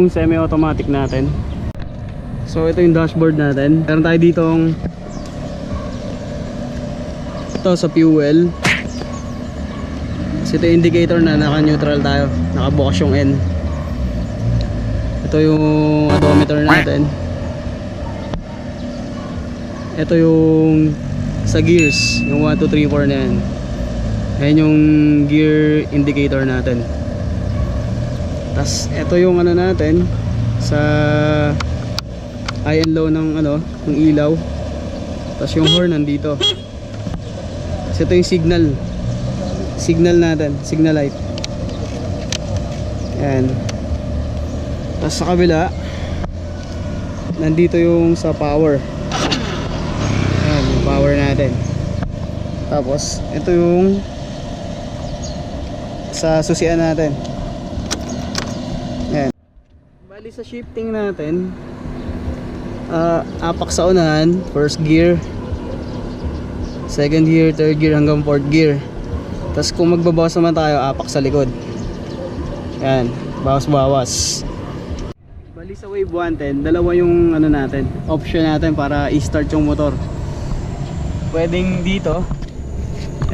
Yung semi-automatic natin. So ito yung dashboard natin. Meron tayo ditong ito sa fuel. Kasi ito yung indicator na naka-neutral tayo. Nakabukas yung N. Ito yung odometer natin. Ito yung sa gears, yung 1, 2, 3, 4 na yan. Ayan yung gear indicator natin. Tapos ito yung ano natin sa high and low ng ano, ng ilaw. Tapos yung horn nandito. Tapos ito yung signal. Signal natin, signal light. Ayan. Tapos sa kabila nandito yung sa power. Ayan, yung power natin. Tapos ito yung sa susian natin. Ayan. Bali sa shifting natin, ah apak sa unahan, first gear, second gear, third gear hanggang fourth gear. Tapos kung magbabawas naman tayo, apak sa likod. Yan, bawas-bawas. Bali sa Wave 110, dalawa yung ano natin, option natin para i-start yung motor. Pwedeng dito.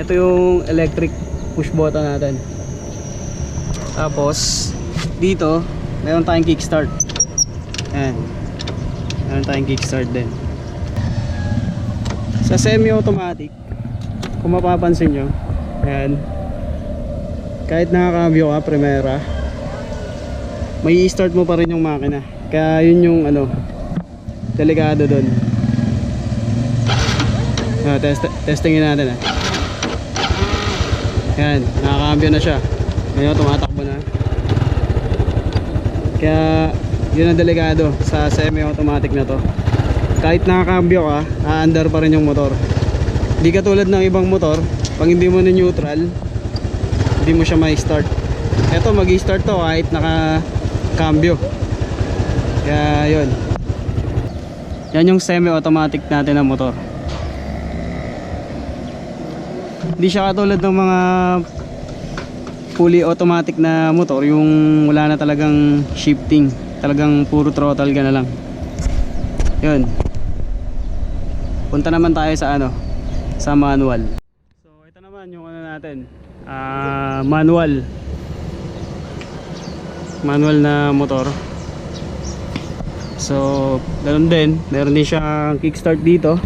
Ito yung electric push button natin. Tapos dito, meron tayong kickstart. Ayan. Meron tayong kickstart din. Sa semi-automatic, kung mapapansin nyo, ayan, kahit nakakambyo ka, primera, may start mo pa rin yung makina. Kaya yun yung ano, delikado dun. Ah, test testingin natin ah. Yan, nakakambyo na siya. Ngayon tumatakbo. Kaya yun ang delikado sa semi-automatic na to. Kahit nakakambyo ka, aandar pa rin yung motor. Hindi katulad ng ibang motor, pag hindi mo na neutral, hindi mo siya ma-start. Ito mag-start to kahit naka-cambio. Kaya yun. Yan yung semi-automatic natin na motor. Hindi siya katulad ng mga fully automatic na motor yung wala na talagang shifting. Talagang puro throttle ka na lang. Yun. Punta naman tayo sa ano sa manual. So ito naman yung ano natin ah manual. Manual na motor. So ganun din. Meron din siyang kickstart dito.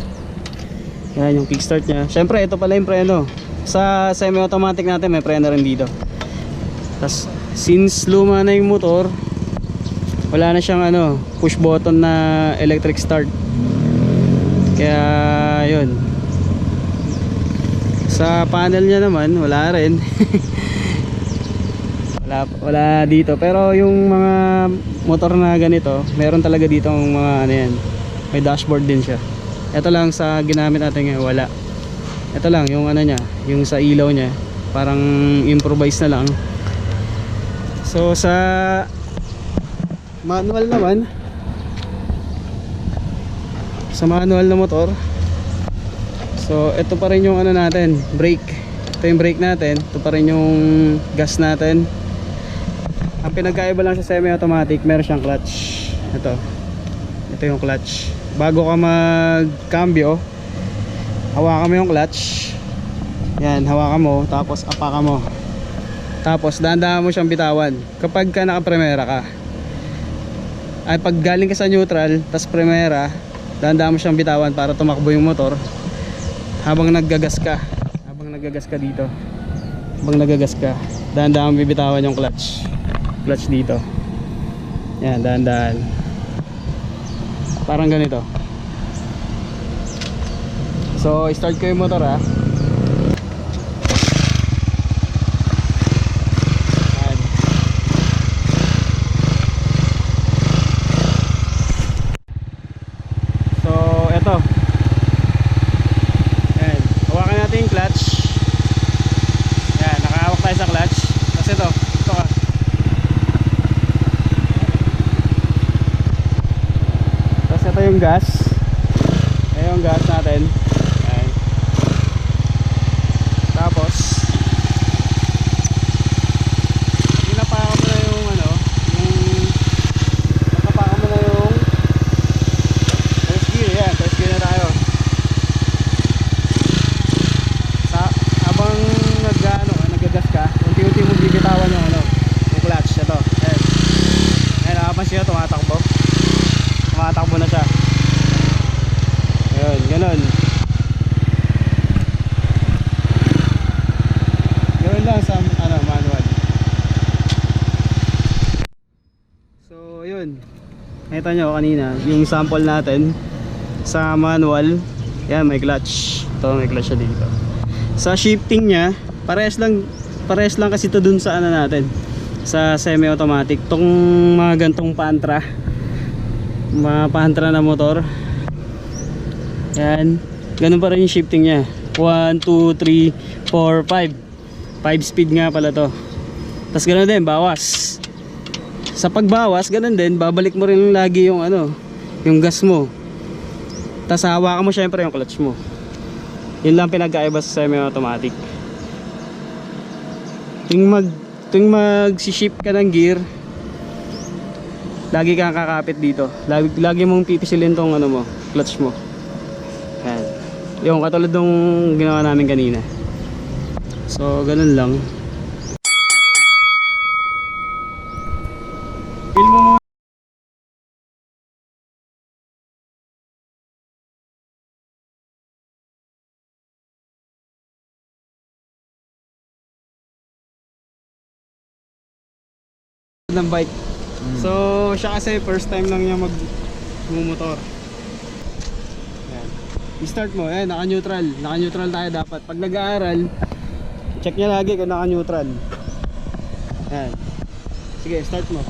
Yan yung kickstart nya syempre ito pala yung preno. Sa semi-automatic natin may preno rin dito tas since luma na yung motor wala na siyang ano push button na electric start. Kaya yun. Sa panel niya naman wala rin. Wala, wala dito. Pero yung mga motor na ganito meron talaga dito ang mga ano yan. May dashboard din siya. Ito lang sa ginamit natin ngayon wala. Ito lang yung ano niya yung sa ilaw niya. Parang improvise na lang so sa manual naman sa manual na motor so ito pa rin yung ano natin brake. Ito yung brake natin ito pa rin yung gas natin. Ang pinagkaiba lang sa semi automatic meron siyang clutch. Ito. Ito yung clutch. Bago ka mag cambio hawakan mo yung clutch. Yan hawakan mo tapos apakan mo tapos dahan mo siyang bitawan. Kapag ka nakapremera ka. Ay pag galing ka sa neutral tas primera dahan mo siyang bitawan para tumakbo yung motor. Habang naggagas ka. Habang naggagas ka dito. Habang naggagas ka. Dahan mo bibitawan yung clutch. Clutch dito. Yan dahan dahan parang ganito. So start ko yung motor ha Yan. So, eto. Ayan. Hawakan natin yung clutch. Ayan, nakahawak tayo sa clutch. Tapos ito, ito ka. Tapos ito yung gas. Ayan yung gas natin. Ayan. Tapos, pinapakan mo na yung ano, yung Ganon. Gawin lang sa ano, manual. So, yun. Nakita nyo kanina, yung sample natin sa manual. Yan, may clutch. Ito, may clutch siya dito. Sa shifting niya, parehas lang parehas lang kasi to dun sa ano natin sa semi-automatic. Tong mga gantong pantra. Mga pantra na motor. Yan. Ganun pa rin yung shifting niya. 1, 2, 3, 4, 5. 5 speed nga pala to. Tapos ganun din, bawas. Sa pagbawas, ganun din, babalik mo rin lagi yung ano, yung gas mo. Tapos hawakan mo syempre yung clutch mo. Yun lang pinagkaiba sa semi-automatic. Tuwing mag tuwing mag-shift ka ng gear, lagi kang kakapit dito. Lagi, lagi mong pipisilin tong ano mo, clutch mo. Yan. Yung katulad nung ginawa namin kanina. So, ganun lang. Ng bike. So, siya kasi first time lang niya mag motor. Yan. I-start mo, eh, naka-neutral. Naka-neutral tayo dapat. Pag nag-aaral, check niya lagi kung naka-neutral. Yan. Sige, start mo.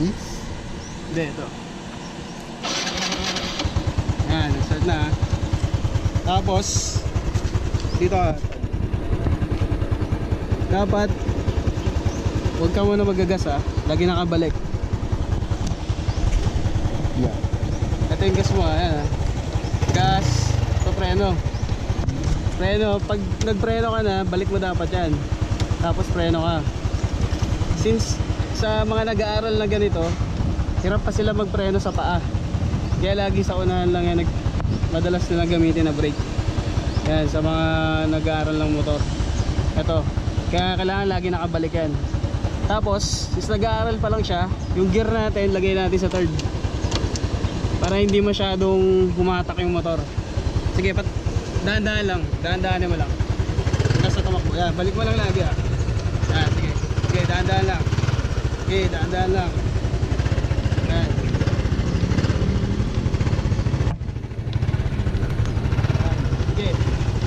This? Hindi, ito. Yan, start na. Tapos, dito. Dapat, huwag ka muna magagas ha. Lagi nakabalik. Yeah. Ito yung gas mo ha. Ayan, ah. Gas, ito preno. Preno, pag nagpreno ka na, balik mo dapat yan. Tapos preno ka. Since sa mga nag-aaral na ganito, hirap pa sila magpreno sa paa. Kaya lagi sa unahan lang yan, nag, madalas nilang gamitin na brake. Yan, sa mga nag-aaral ng motor. Ito, kaya kailangan lagi nakabalik yan. Tapos, since nag-aaral pa lang siya, yung gear natin, lagay natin sa third. Para hindi masyadong humatak yung motor. Sige pat dahan-dahan lang. Dahan-dahanin mo lang. Nasa tumakbo. Yan balik mo lang lagi ah yan sige. Sige dahan-dahan lang. Sige dahan-dahan lang. Yan. Sige.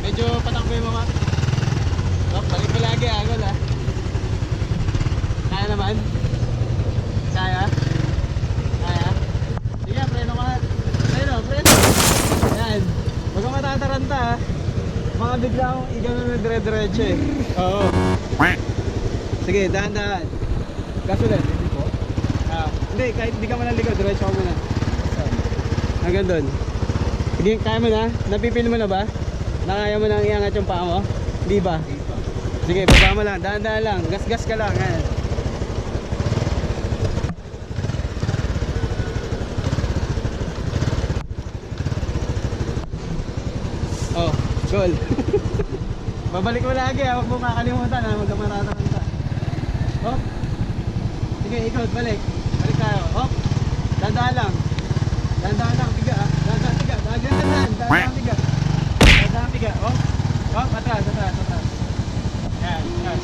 Medyo patakbo mo ka oh, balik mo lagi ah agol ah kaya naman kaya kaya Sige, preno ka. Preno, preno. Ayan. Huwag kang matataranta ha. Mga bigla akong igaw na nagdire-diretso eh. Oo. Sige, dahan-dahan. Gas ulit. Hindi po. Ah, hindi, kahit hindi ka man naligaw, diretso ka muna. Hanggang doon. Sige, kaya mo na? Napipil mo na ba? Nakaya mo nang iangat yung paa mo? Hindi ba? Sige, baba mo lang. Dahan-dahan lang. Gas-gas ka lang. Ayan. Oh, goal. Babalik mo lagi ha, huwag mo kakalimutan ha, huwag ka matataranta. Hop. Sige, ikot, balik. Balik tayo. Hop. Dandaan lang. Dandaan lang, tiga ha. Dandaan, tiga. Dandaan, dandaan. Dandaan, tiga. Dandaan, tiga. Hop. Hop, atras, atras, atras. Yan, atras.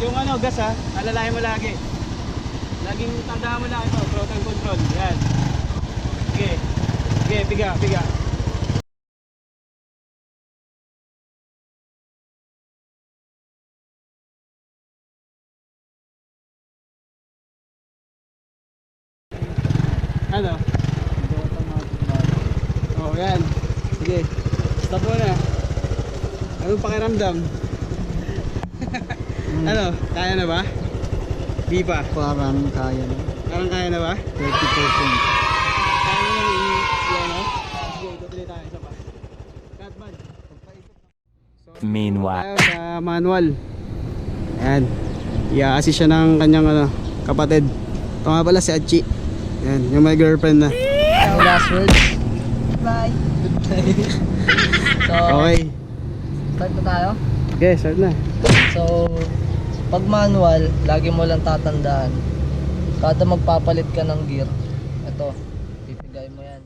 Yung ano, gas ha, alalahin mo lagi. Laging tandaan mo lang ito, throttle control. Yan. Sige. Sige, piga, piga. Ano? Oh, yan. Sige. Stop mo na. Anong pakiramdam? ano? Kaya na ba? Di pa. Parang kaya na. Parang kaya na ba? 30%. Kaya na lang i- i- ano? Sige, ulit tayo. Isa pa. Cut man. Meanwhile. sa manual. Ayan. I-assist siya ng kanyang ano, kapatid. Ito nga pala si Achi. Yan, yung may girlfriend na. Ang last words. Bye. So, okay. Start na tayo? Okay, start na. So, pag manual, lagi mo lang tatandaan. Kada magpapalit ka ng gear, ito, pipigay mo yan.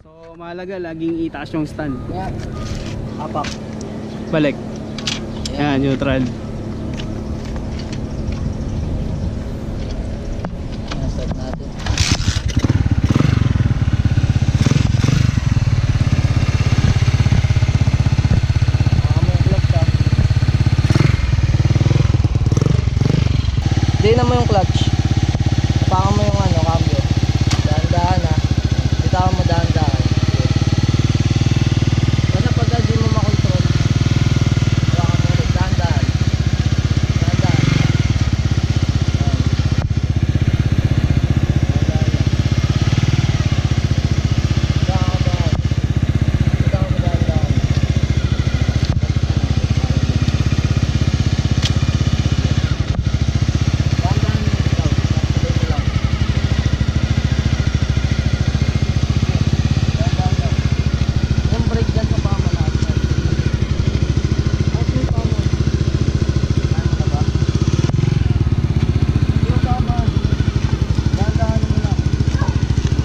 So, mahalaga, laging itaas yung stand. Yan. Apak. Balik. Yan neutral. Dinan mo yung clutch. Pakan mo yung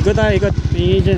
各带一个名义证。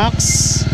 Max.